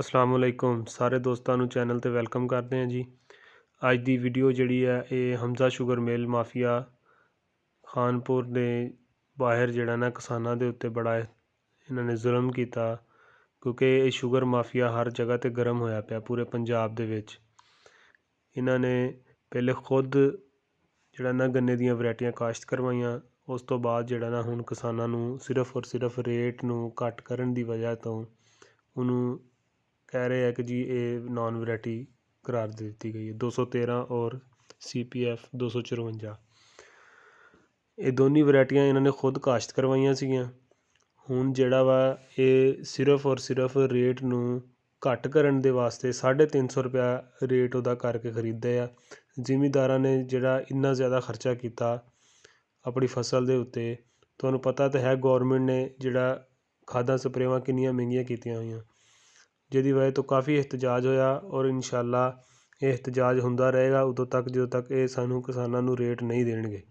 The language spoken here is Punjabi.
ਅਸਲਾਮ ਅਲੈਕੁਮ। ਸਾਰੇ ਦੋਸਤਾਂ ਨੂੰ ਚੈਨਲ ਤੇ ਵੈਲਕਮ ਕਰਦੇ ਹਾਂ ਜੀ। ਅੱਜ ਦੀ ਵੀਡੀਓ ਜਿਹੜੀ ਹੈ, ਇਹ Hamza sugar mill mafia Khanpur ਦੇ ਬਾਹਰ ਜਿਹੜਾ ਨਾ ਕਿਸਾਨਾਂ ਦੇ ਉੱਤੇ ਬੜਾ ਇਹਨਾਂ ਨੇ ਜ਼ੁਲਮ ਕੀਤਾ, ਕਿਉਂਕਿ ਇਹ ਸ਼ੂਗਰ ਮਾਫੀਆ ਹਰ ਜਗ੍ਹਾ ਤੇ ਗਰਮ ਹੋਇਆ ਪਿਆ ਪੂਰੇ ਪੰਜਾਬ ਦੇ ਵਿੱਚ। ਇਹਨਾਂ ਨੇ ਪਹਿਲੇ ਖੁਦ ਜਿਹੜਾ ਨਾ ਗੰਨੇ ਦੀਆਂ ਵੈਰਾਈਟੀਆਂ ਕਾਸ਼ਤ ਕਰਵਾਈਆਂ, ਉਸ ਤੋਂ ਬਾਅਦ ਜਿਹੜਾ ਨਾ ਹੁਣ ਕਿਸਾਨਾਂ ਨੂੰ ਸਿਰਫ ਔਰ ਸਿਰਫ ਰੇਟ ਨੂੰ ਘੱਟ ਕਰਨ ਦੀ ਵਜ੍ਹਾ ਤੋਂ ਉਹਨੂੰ ਕਹਿ ਰਹੇ ਆ ਕਿ ਜੀ ਇਹ ਨਾਨ ਵੈਰਾਈਟੀ ਕਰਾਰ ਦੇ ਦਿੱਤੀ ਗਈ ਹੈ। 213 ਔਰ ਸੀ ਪੀ ਐਫ 254 ਇਹ ਦੋਨੀ ਵੈਰਾਈਟੀਆਂ ਇਹਨਾਂ ਨੇ ਖੁਦ ਕਾਸ਼ਤ ਕਰਵਾਈਆਂ ਸੀਗੀਆਂ। ਹੁਣ ਜਿਹੜਾ ਵਾ ਇਹ ਸਿਰਫ ਔਰ ਸਿਰਫ ਰੇਟ ਨੂੰ ਘੱਟ ਕਰਨ ਦੇ ਵਾਸਤੇ 350 ਰੁਪਇਆ ਰੇਟ ਉਹਦਾ ਕਰਕੇ ਖਰੀਦਦੇ ਆ। ਜ਼ਿਮੀਦਾਰਾਂ ਨੇ ਜਿਹੜਾ ਇੰਨਾ ਜ਼ਿਆਦਾ ਖਰਚਾ ਕੀਤਾ ਆਪਣੀ ਫਸਲ ਦੇ ਉੱਤੇ, ਤੁਹਾਨੂੰ ਪਤਾ ਤਾਂ ਹੈ ਗੌਰਮੈਂਟ ਨੇ ਜਿਹੜਾ ਖਾਦਾਂ ਸਪਰੇਵਾਂ ਕਿੰਨੀਆਂ ਮਹਿੰਗੀਆਂ ਕੀਤੀਆਂ ਹੋਈਆਂ। ਜਿਹਦੀ ਵਜ੍ਹਾ ਤੋਂ ਕਾਫੀ ਇhtਜਾਜ ਹੋਇਆ ਔਰ ਇਨਸ਼ਾਅੱਲਾ ਇਹ ਇhtਜਾਜ ਹੁੰਦਾ ਰਹੇਗਾ, ਉਦੋਂ ਤੱਕ ਜਦੋਂ ਤੱਕ ਇਹ ਸਾਨੂੰ ਕਿਸਾਨਾਂ ਨੂੰ ਰੇਟ ਨਹੀਂ ਦੇਣਗੇ।